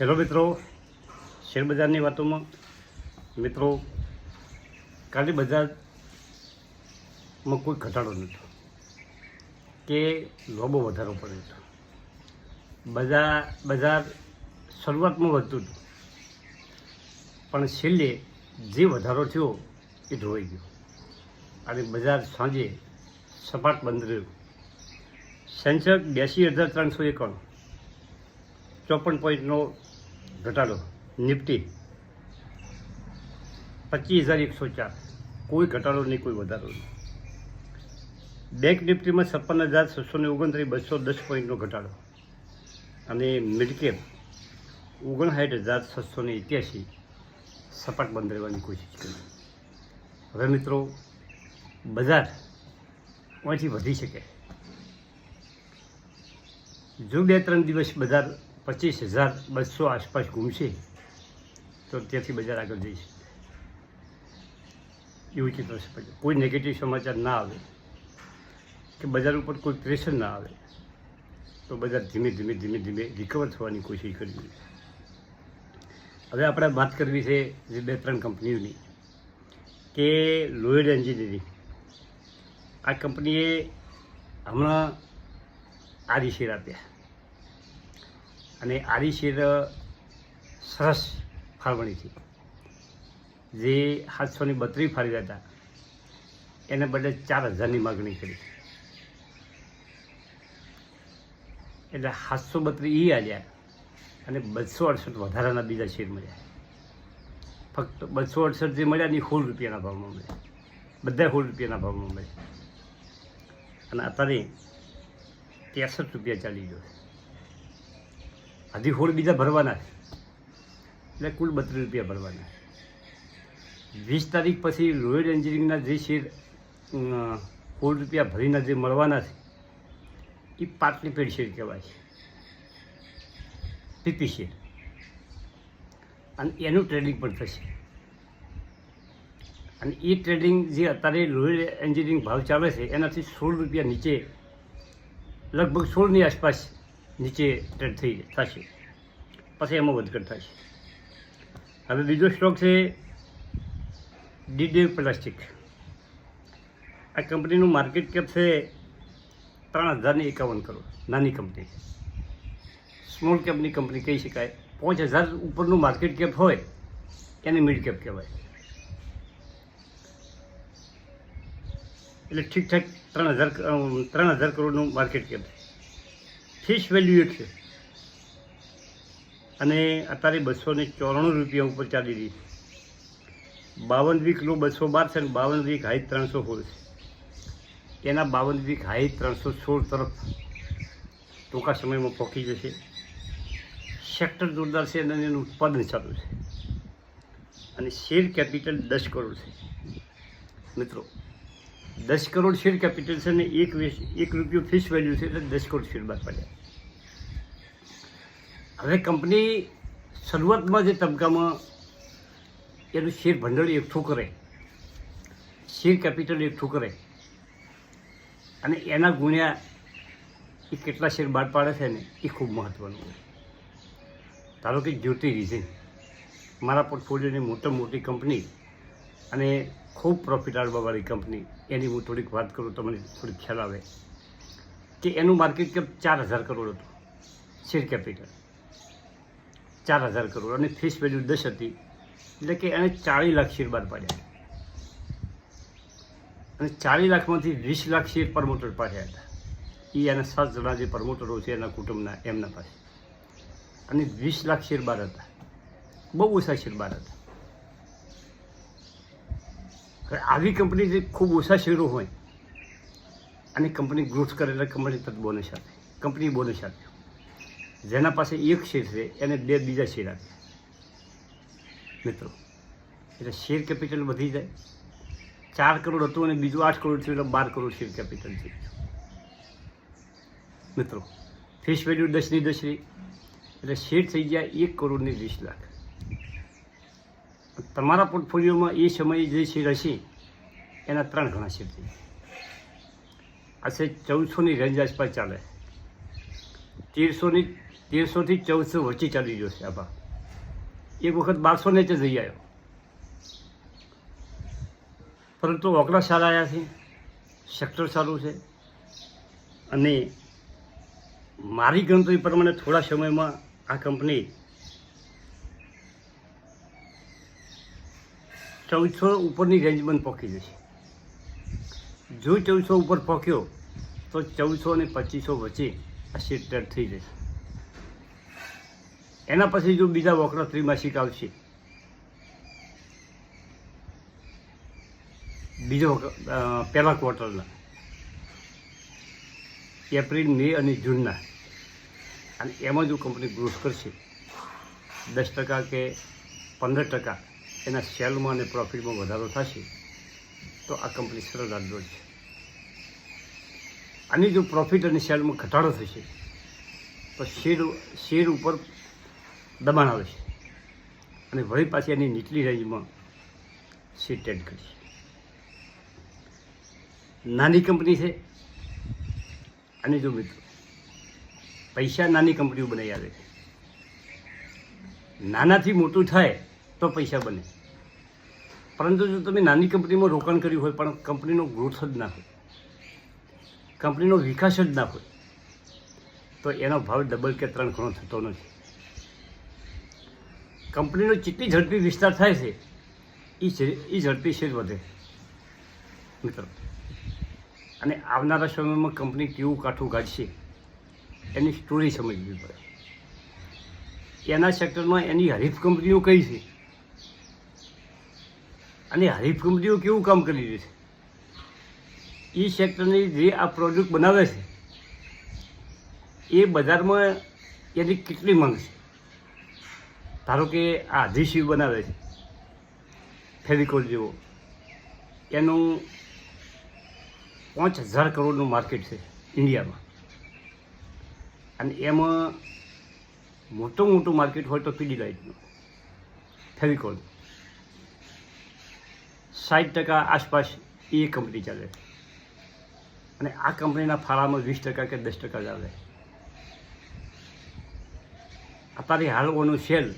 Hello મિત્રો, શેરબજારની વાતોમાં. મિત્રો, કાલે બજારમાં કોઈ ઘટાડો નહોતો, કે લોબો વધારો પડ્યો હતો. બજાર બજાર શરૂઆતમાં વધતું હતું, પણ છેલ્લે જે વધારો થયો એ ધોવાઈ ગયો. અને બજાર સાંજે સપાટ બંધ રહ્યું. સેન્સર બ્યાસી હજાર ત્રણસો એકાણું, ચોપન પોઈન્ટનો ઘટાડો. નિફ્ટી. પચીસ હજાર એકસો ચાર. કોઈ ઘટાડો નહીં, કોઈ વધારો નહીં. બેંક નિફ્ટીમાં છપ્પન હજાર છસો ને ઓગણત્રીસ, બસો દસ પોઈન્ટનો ઘટાડો. અને મિડકેપ ઓગણસાઠ હજાર છસો ને એક્યાસી. સપાટ બંધ રહેવાની કોશિશ કરી હવે મિત્રો, બજાર અહીંથી વધી શકે. જો બે ત્રણ દિવસ બજાર પચીસ હજાર બસો આસપાસ ઘૂમશે, તો ત્યાંથી બજાર આગળ જઈશ. એવું ચિત્ર છે કોઈ નેગેટિવ સમાચાર ના આવે, કે બજાર ઉપર કોઈ પ્રેશર ના આવે, તો બજાર ધીમે ધીમે ધીમે ધીમે રિકવર થવાની કોશિશ કરવી હવે આપણે વાત કરવી છે જે બે ત્રણ કંપનીઓની, કે લોયડ એન્જિનિયરિંગ આ કંપનીએ હમણાં આરી શેર આપ્યા. અને આરી શેર સરસ ફાળવણી છે જે સાતસોની બત્રીસ ફાળવ્યા હતા એને બદલે ચાર હજારની માગણી કરી. એટલે સાતસો બત્રીસ એ આવ્યા અને બસો અડસઠ વધારાના બીજા શેર મળ્યા. ફક્ત બસો અડસઠ જે મળ્યા એ સોળ રૂપિયાના ભાવમાં મળ્યા. બધા સોળ રૂપિયાના ભાવમાં મળ્યા. અને અત્યારે ત્રેસઠ રૂપિયા ચાલી ગયો હજી સોળ બીજા ભરવાના છે. એટલે કુલ બત્રીસ રૂપિયા ભરવાના વીસ તારીખ પછી રોયલ એન્જિનિયરિંગના જે શેર અમ, રૂપિયા ભરીને જે મળવાના છે એ પાટલી પેડ શેર કહેવાય છે. PP share. અને એનું ટ્રેડિંગ પણ થશે. અને એ ટ્રેડિંગ જે અત્યારે રોયલ એન્જિનિયરિંગ ભાવ ચાલે છે એનાથી સોળ રૂપિયા નીચે લગભગ સોળની આસપાસ નીચે ટ્રેડ થઈ થશે. પછી એમાં વધઘટ થશે. હવે બીજો સ્ટોક છે ડીડે પ્લાસ્ટિક. આ કંપનીનું માર્કેટ કેપ છે ત્રણ હજારની એકાવન કરોડ. નાની કંપની સ્મોલ કેપની કંપની કહી શકાય. પાંચ હજાર ઉપરનું માર્કેટ કેપ હોય, એને મિડ કેપ કહેવાય. એટલે ઠીકઠાક ત્રણ હજાર ત્રણ હજાર કરોડનું માર્કેટ કેપ ફિશ વેલ્યુ છે. અને અત્યારે બસો ને ચોરાણું રૂપિયા ઉપર ચાલી રહી છે. બાવન વીક લો બસો બાર છે અને બાવન વીક હાઈ ત્રણસો સોળ છે. એના બાવન વીક હાઈ ત્રણસો સોળ તરફ ટૂંકા સમયમાં પહોંચી જશે. સેક્ટર જોરદાર છે અને એનું ઉત્પાદન ચાલુ છે. અને શેર કેપિટલ દસ કરોડ છે. મિત્રો દસ કરોડ શેર કેપિટલ છે ને એક એક રૂપિયો ફિક્સ વેલ્યુ છે એટલે દસ કરોડ શેર બહાર પડ્યા. હવે કંપની શરૂઆતમાં જે તબક્કામાં એનું શેર ભંડોળ એકઠું કરે, શેર કેપિટલ એકઠું કરે, અને એના ગુણ્યા એ કેટલા શેર બહાર પાડે છે ને એ ખૂબ મહત્ત્વનું છે. ધારો કે જ્યોતિ રીઝન મારા પોર્ટફોલિયોની મોટા મોટી કંપની અને ખૂબ પ્રોફિટેબલવાળી કંપની એની હું થોડીક વાત કરું તમને મને થોડીક ખ્યાલ આવે. કે એનું માર્કેટ કેપ ચાર હજાર કરોડ હતું. શેર કેપિટલ ચાર હજાર કરોડ અને ફેસ વેલ્યુ દસ હતી. એટલે કે એને ચાળીસ લાખ શેર બહાર પાડ્યા. અને ચાલીસ લાખમાંથી વીસ લાખ શેર પ્રમોટર પાડ્યા હતા. એ એના સાત જણા જે પ્રમોટરો છે, એના કુટુંબના, એમના પાસે. અને વીસ લાખ શેર બહાર હતા. બહુ ઓછા શેર બહાર હતા. આવી કંપની જે ખૂબ ઓછા શેરો હોય, અને કંપની ગ્રોથ કરે એટલે કંપની તરત બોનસ આપે. કંપની બોનસ આપે. જેના પાસે એક શેર છે, એને બે બીજા શેર આપે. મિત્રો, એટલે શેર કેપિટલ વધી જાય. ચાર કરોડ હતું અને બીજું આઠ કરોડ થયું, એટલે બાર કરોડ શેર કેપિટલ છે મિત્રો ફેસ વેલ્યુ દસની દસની એટલે શેર થઈ ગયા એક કરોડની વીસ લાખ. તમારા પોર્ટફોલિયોમાં એ સમયે જે શેર હશે, એના ત્રણ ગણા શેર થઈ આશરે ચૌદસોની રેન્જ આસપાસ ચાલે. તેરસોની, તેરસોથી ચૌદસો વચ્ચે ચાલી ગયો છે આભા એક વખત બારસો ને જ જઈ આવ્યો. પરંતુ ઓકડા સારા આવ્યા છે સેક્ટર સારું છે, અને મારી ગણતરી પ્રમાણે થોડા સમયમાં આ કંપની ચૌદસો ઉપરની રેન્જમાં પહોંચી જશે. જો ચૌદસો ઉપર પહોંચ્યો તો ચૌદસો અને પચીસો વચ્ચે આ શેર થઈ જશે. એના પછી જો બીજા વોકડા ત્રિમાસિક આવશે, બીજો પહેલા ક્વાર્ટરના એપ્રિલ, મે અને જૂનના અને એમાં જો કંપની ગ્રોથ કરશે, દસ ટકા કે પંદર ટકા એના સેલમાં અને પ્રોફિટમાં વધારો થશે, તો આ કંપની સરળ આગળ છે. આની જો પ્રોફિટ અને સેલમાં ઘટાડો થશે, તો શેર શેર ઉપર દબાણ આવે છે. અને વળી પાછી એની નીચલી રેન્જમાં શેર ટ્રેડ કરશે નાની કંપની છે, અને જો મિત્રો, પૈસા નાની કંપનીઓ બનાવી આવે. છે નાનાથી મોટું થાય તો પૈસા બને. પરંતુ જો તમે નાની કંપનીમાં રોકાણ કર્યું હોય, પણ કંપનીનો ગ્રોથ જ ના હોય, કંપનીનો વિકાસ જ ના હોય, તો એનો ભાવ ડબલ કે ત્રણ ગણો થતો નથી. કંપનીનો જેટલી ઝડપી વિસ્તાર થાય છે એ ઝડપી ઝડપી શેર વધે. મિત્રો, અને આવનારા સમયમાં કંપની કેવું કાઠું કાઢશે એની સ્ટોરી સમજવી પડે. એના સેક્ટરમાં એની હરીફ કંપનીઓ કઈ છે? અને હરીફ કંપનીઓ કેવું કામ કરી રહી છે? એ સેક્ટરની જે આ પ્રોડક્ટ બનાવે છે, એ બજારમાં એની કેટલી માંગ છે? ધારો કે આ અધિશિવ બનાવે છે, ફેવિકોલ જેવો. એનું પાંચ હજાર કરોડનું માર્કેટ છે ઇન્ડિયામાં. અને એમાં મોટું મોટું માર્કેટ હોય તો પીડી લાઇટનું ફેવિકોલ. સાઠ ટકા આસપાસ એ કંપની ચાલે. અને આ કંપનીના ફાળામાં વીસ ટકા કે દસ ટકા ચાલે અત્યારે હાલવાનું સેલ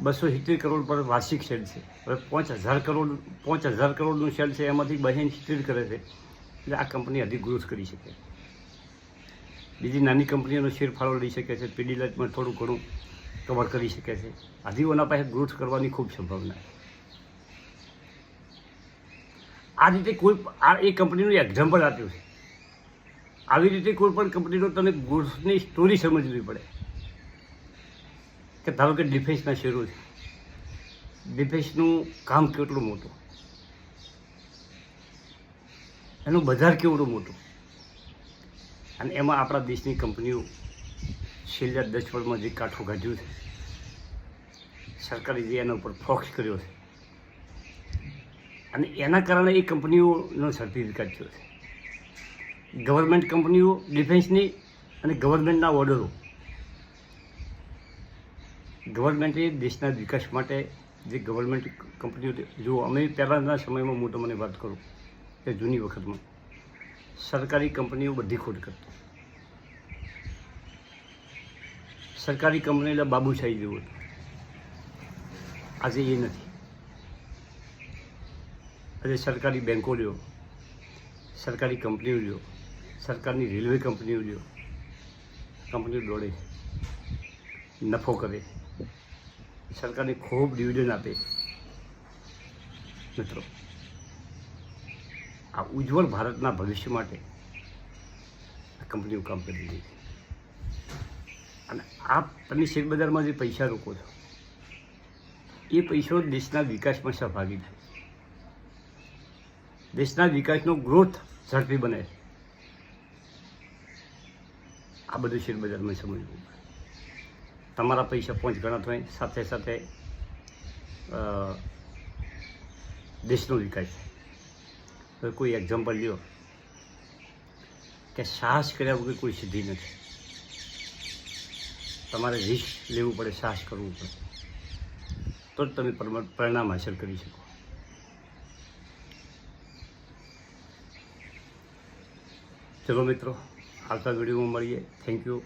બસો સિત્તેર કરોડ પર વાર્ષિક સેલ છે. હવે પાંચ હજાર કરોડ, પાંચ હજાર કરોડનું સેલ છે એમાંથી બહેન સિત્તેર કરે છે. એટલે આ કંપની હજી ગ્રોથ કરી શકે. બીજી નાની કંપનીઓનો શેર ફાળો લઈ શકે છે. પીડી લાઇટમાં થોડું ઘણું કવર કરી શકે છે. હજી પાસે ગ્રોથ કરવાની ખૂબ સંભાવના છે. આ રીતે કોઈ આ એ કંપનીનું એક્ઝામ્પલ આપ્યું છે. આવી રીતે કોઈ પણ કંપનીનો તમે ગુડ્સની સ્ટોરી સમજવી પડે. કે ધારો કે ડિફેન્સના શેરો છે. ડિફેન્સનું કામ કેટલું મોટું? એનું બજાર કેવડું મોટું? અને એમાં આપણા દેશની કંપનીઓ છેલ્લા દસ વર્ષમાં જે કાઠું કાઢ્યું છે, સરકારે જે એના ઉપર ફોક્સ કર્યો છે અને એના કારણે એ કંપનીઓનો સર્ટિફિકેટ થયો છે ગવર્મેન્ટ કંપનીઓ ડિફેન્સની અને ગવર્મેન્ટના ઓર્ડરો ગવર્મેન્ટે દેશના વિકાસ માટે જે ગવર્મેન્ટ કંપનીઓ જો અમે પહેલાંના સમયમાં હું તમને વાત કરું, કે જૂની વખતમાં, સરકારી કંપનીઓ બધી ખોટ કરતી. સરકારી કંપની એટલે બાબુશાહી જેવું હતું. આજે એ નથી. આજે સરકારી બેન્કો લ્યો, સરકારી કંપનીઓ લ્યો, સરકારની રેલવે કંપનીઓ લ્યો, કંપનીઓ દોડે, નફો કરે, સરકારને ખૂબ ડિવિડન્ડ આપે. મિત્રો, આ ઉજ્જવળ ભારતના ભવિષ્ય માટે આ કંપનીઓ કામ કરી રહી છે. અને આ તમે શેરબજારમાં જે પૈસા રોકો છો, એ પૈસો દેશના વિકાસમાં સહભાગી થાય દેશના વિકાસનો ગ્રોથ ઝડપી બને આ બધું શેરબજારમાં સમજવું. પડે. તમારા પૈસા પાંચ ગણા થાય, સાથે સાથે દેશનો વિકાસ હવે કોઈ એક્ઝામ્પલ લ્યો કે સાહસ કર્યા વગર કોઈ સિદ્ધિ નથી. તમારે રિસ્ક લેવું પડે, સાહસ કરવું પડે. તો જ તમે પરિણામ હાંસલ કરી શકો. ચલો મિત્રો આવતા વિડીયોમાં મળીએ. Thank you